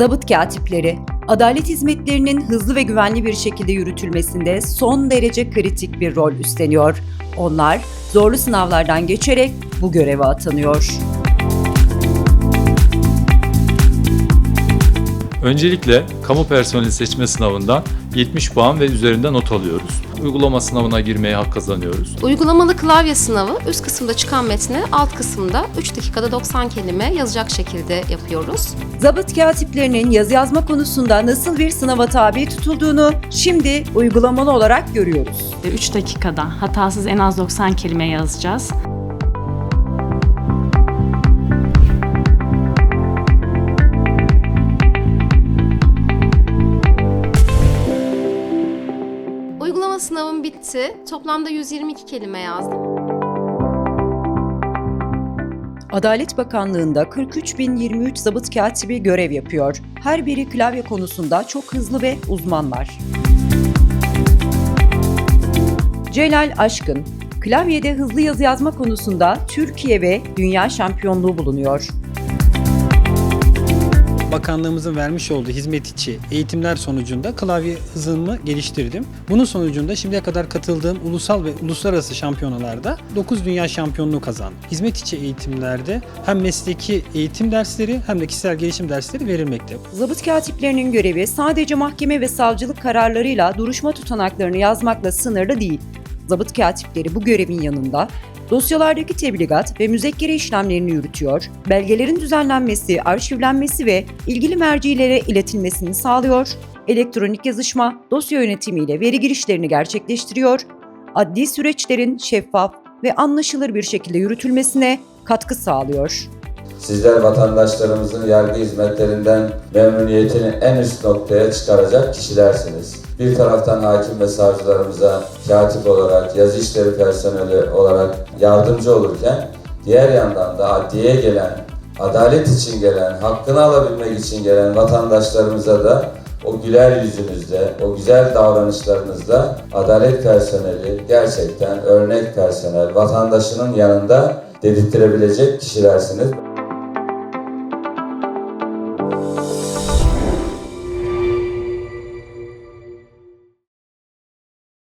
Zabıt katipleri, adalet hizmetlerinin hızlı ve güvenli bir şekilde yürütülmesinde son derece kritik bir rol üstleniyor. Onlar zorlu sınavlardan geçerek bu göreve atanıyor. Öncelikle kamu personeli seçme sınavından 70 puan ve üzerinde not alıyoruz. Uygulama sınavına girmeye hak kazanıyoruz. Uygulamalı klavye sınavı üst kısımda çıkan metni alt kısımda 3 dakikada 90 kelime yazacak şekilde yapıyoruz. Zabıt katiplerinin yazı yazma konusunda nasıl bir sınava tabi tutulduğunu şimdi uygulamalı olarak görüyoruz. 3 dakikada hatasız en az 90 kelime yazacağız. Uygulama sınavım bitti. Toplamda 122 kelime yazdım. Adalet Bakanlığı'nda 43.023 zabıt katibi görev yapıyor. Her biri klavye konusunda çok hızlı ve uzmanlar. Celal Aşkın, klavyede hızlı yazı yazma konusunda Türkiye ve dünya şampiyonluğu bulunuyor. Bakanlığımızın vermiş olduğu hizmet içi eğitimler sonucunda klavye hızımı geliştirdim. Bunun sonucunda şimdiye kadar katıldığım ulusal ve uluslararası şampiyonalarda 9 dünya şampiyonluğu kazandım. Hizmet içi eğitimlerde hem mesleki eğitim dersleri hem de kişisel gelişim dersleri verilmekte. Zabıt katiplerinin görevi sadece mahkeme ve savcılık kararlarıyla duruşma tutanaklarını yazmakla sınırlı değil. Zabıt katipleri bu görevin yanında dosyalardaki tebligat ve müzekkere işlemlerini yürütüyor, belgelerin düzenlenmesi, arşivlenmesi ve ilgili mercilere iletilmesini sağlıyor, elektronik yazışma, dosya yönetimiyle veri girişlerini gerçekleştiriyor, adli süreçlerin şeffaf ve anlaşılır bir şekilde yürütülmesine katkı sağlıyor. Sizler vatandaşlarımızın yargı hizmetlerinden memnuniyetini en üst noktaya çıkaracak kişilersiniz. Bir taraftan hakim ve savcılarımıza katip olarak, yazı işleri personeli olarak yardımcı olurken, diğer yandan da adliyeye gelen, adalet için gelen, hakkını alabilmek için gelen vatandaşlarımıza da o güler yüzünüzle, o güzel davranışlarınızla adalet personeli gerçekten örnek personel, vatandaşının yanında dedirttirebilecek kişilersiniz.